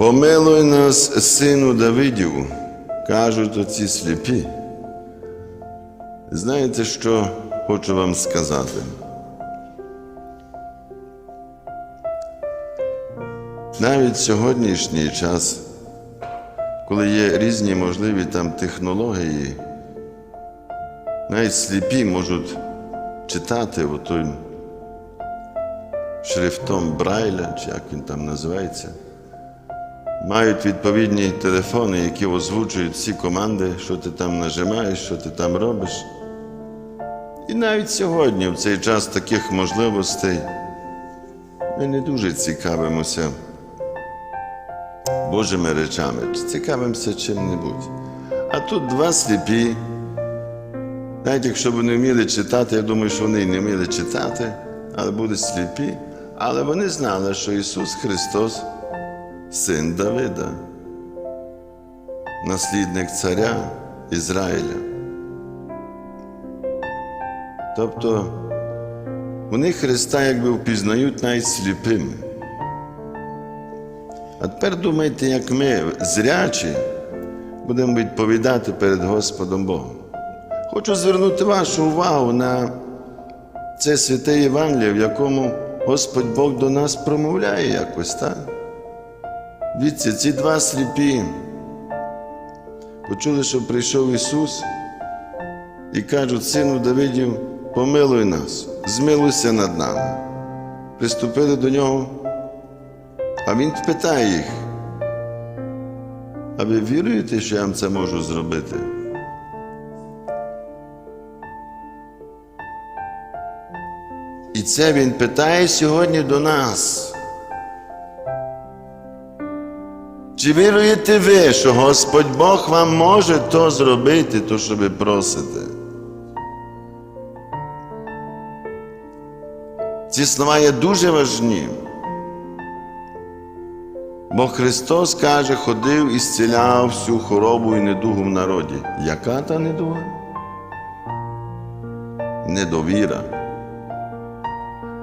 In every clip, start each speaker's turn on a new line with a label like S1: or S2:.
S1: Помилуй нас, сину Давидів, кажуть оці сліпі. Знаєте, що хочу вам сказати? Навіть сьогоднішній час, коли є різні можливі там технології, навіть сліпі можуть читати отой шрифтом Брайля, чи як він там називається, мають відповідні телефони, які озвучують всі команди, що ти там нажимаєш, що ти там робиш. І навіть сьогодні, в цей час таких можливостей, ми не дуже цікавимося Божими речами, цікавимося чим-небудь. А тут два сліпі. Навіть якщо вони вміли читати, я думаю, що вони не вміли читати, але будуть сліпі. Але вони знали, що Ісус Христос син Давида, наслідник царя Ізраїля. Тобто вони Христа якби впізнають навіть сліпими. А тепер думайте, як ми, зрячі, будемо відповідати перед Господом Богом. Хочу звернути вашу увагу на це святе Євангеліє, в якому Господь Бог до нас промовляє якось, так? Дивіться, ці два сліпі почули, що прийшов Ісус і кажуть, сину Давидів, помилуй нас, змилуйся над нами. Приступили до нього, а Він питає їх, а ви віруєте, що я вам це можу зробити? І це Він питає сьогодні до нас. Чи віруєте ви, що Господь Бог вам може то зробити, то що ви просите? Ці слова є дуже важні. Бо Христос каже, ходив і зціляв всю хворобу і недугу в народі. Яка та недуга? Недовіра.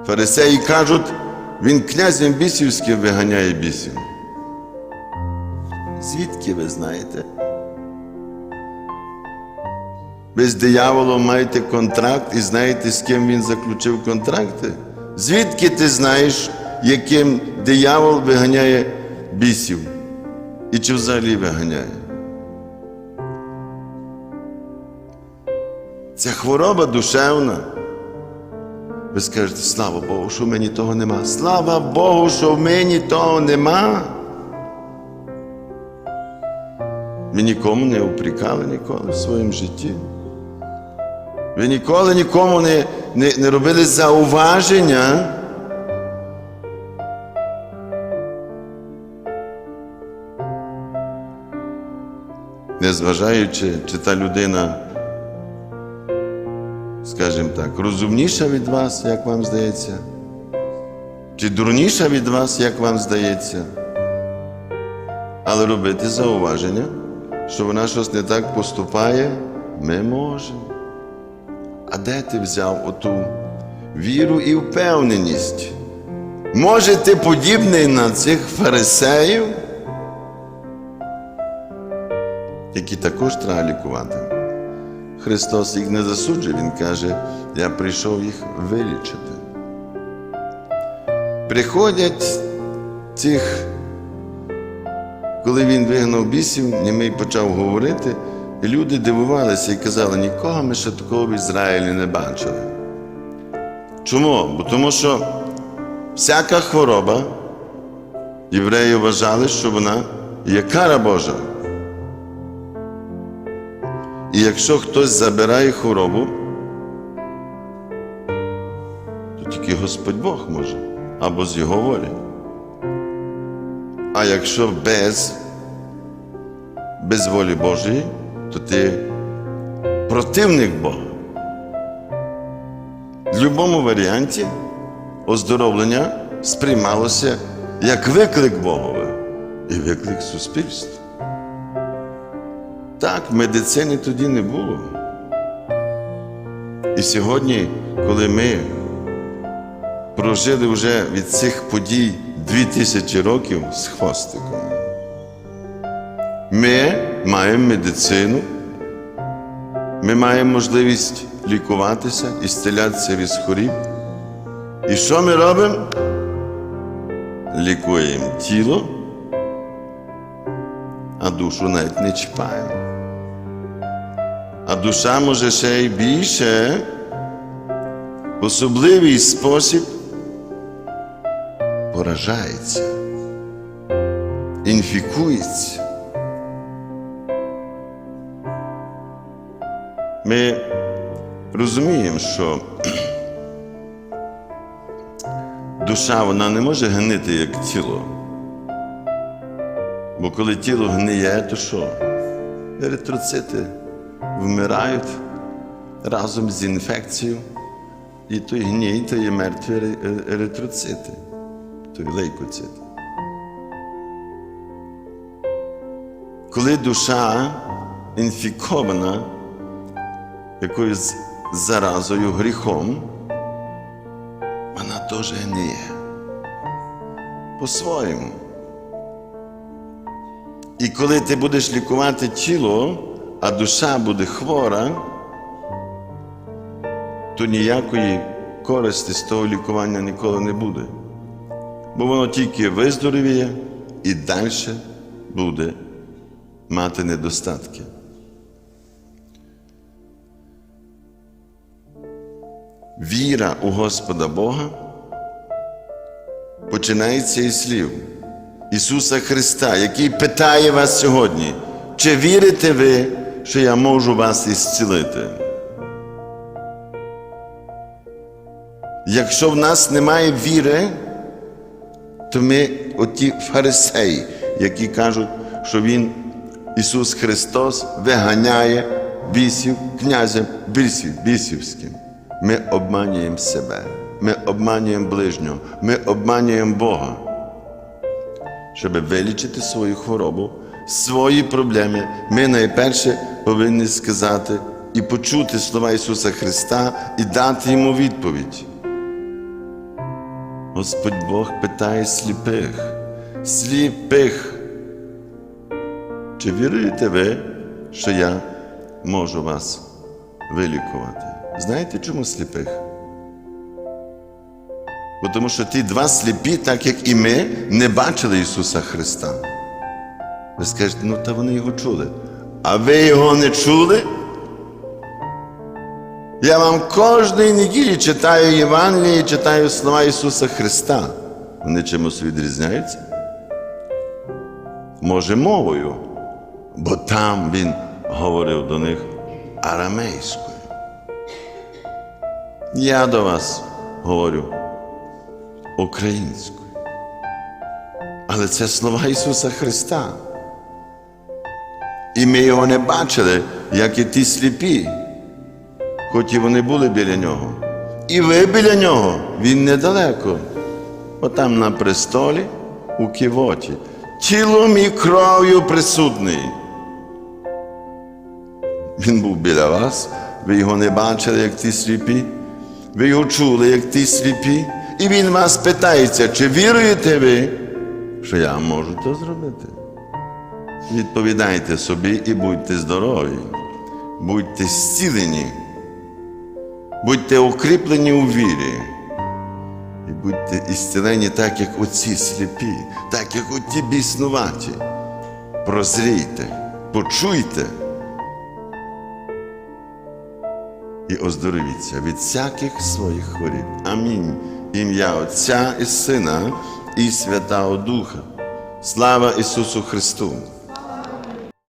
S1: Фарисеї кажуть, він князем бісівським виганяє бісів. Звідки ви знаєте? Ви з дияволом маєте контракт і знаєте, з ким він заключив контракти? Звідки ти знаєш, яким диявол виганяє бісів? І чи взагалі виганяє? Це хвороба душевна. Ви скажете, слава Богу, що в мені того нема. Слава Богу, що в мені того нема. Ми нікому не упрекали ніколи в своєму житті. Ви ніколи нікому не, не, не робили зауваження. Незважаючи, чи та людина, скажімо так, розумніша від вас, як вам здається, чи дурніша від вас, як вам здається, але робити зауваження, що вона щось не так поступає, ми можемо. А де ти взяв оту віру і впевненість? Може, ти подібний на цих фарисеїв, які також треба лікувати. Христос їх не засуджує, Він каже, я прийшов їх вилічити. Приходять цих, коли він вигнав бісів, німий почав говорити, і люди дивувалися і казали, нікого ми ще такого в Ізраїлі не бачили. Чому? Бо тому що всяка хвороба євреї вважали, що вона є кара Божа. І якщо хтось забирає хворобу, то тільки Господь Бог може або з його волі. А якщо без, без волі Божої, то ти противник Бога. В будь-якому варіанті оздоровлення сприймалося як виклик Богове і виклик суспільства. Так, медицини тоді не було. І сьогодні, коли ми прожили вже від цих подій дві тисячі років з хвостиком, Ми маємо медицину, ми маємо можливість лікуватися і зцілятися від хворіб. І що ми робимо? Лікуємо тіло, а душу навіть не чіпаємо. А душа може ще й більше в особливий спосіб поражається, інфікується. Ми розуміємо, що душа вона не може гнити як тіло. Бо коли тіло гниє, то що? Еритроцити вмирають разом з інфекцією, і той гній, то є мертві еритроцити, той лейкоцит. Коли душа інфікована якоюсь заразою, гріхом, вона теж гниє. По-своєму. І коли ти будеш лікувати тіло, а душа буде хвора, то ніякої користі з того лікування ніколи не буде. Бо воно тільки виздоровіє і далі буде мати недостатки. Віра у Господа Бога починається із слів Ісуса Христа, який питає вас сьогодні, чи вірите ви, що я можу вас ісцілити? Якщо в нас немає віри, то ми оті фарисеї, які кажуть, що Він, Ісус Христос, виганяє бісів князем бісів, бісівським. Ми обманюємо себе, ми обманюємо ближнього, ми обманюємо Бога. Щоб вилічити свою хворобу, свої проблеми, ми найперше повинні сказати і почути слова Ісуса Христа і дати йому відповідь. Господь Бог питає сліпих, сліпих. Чи віруєте ви, що я можу вас вилікувати? Знаєте, чому сліпих? Бо тому що ті два сліпі, так як і ми, не бачили Ісуса Христа. Ви скажете, ну та вони його чули. А ви його не чули? Я вам кожної неділі читаю Євангеліє, читаю слова Ісуса Христа. Вони чимось відрізняються? Може, мовою, бо там Він говорив до них арамейською. Я до вас говорю українською. Але це слова Ісуса Христа. І ми його не бачили, як і ті сліпі, хоч і вони були біля нього. І ви біля нього, він недалеко. Отам на престолі у кивоті, тілом і кров'ю присутний. Він був біля вас, ви його не бачили, як ті сліпі, ви його чули, як ті сліпі, і він вас питається, чи віруєте ви, що я можу це зробити? Відповідайте собі і будьте здорові, будьте зцілені, будьте укріплені у вірі. І будьте ісцілені так, як оці сліпі, так, як оті біснуваті. Прозрійте, почуйте і оздоровіться від всяких своїх хворіб. Амінь. Ім'я Отця і Сина і Святого Духа. Слава Ісусу Христу!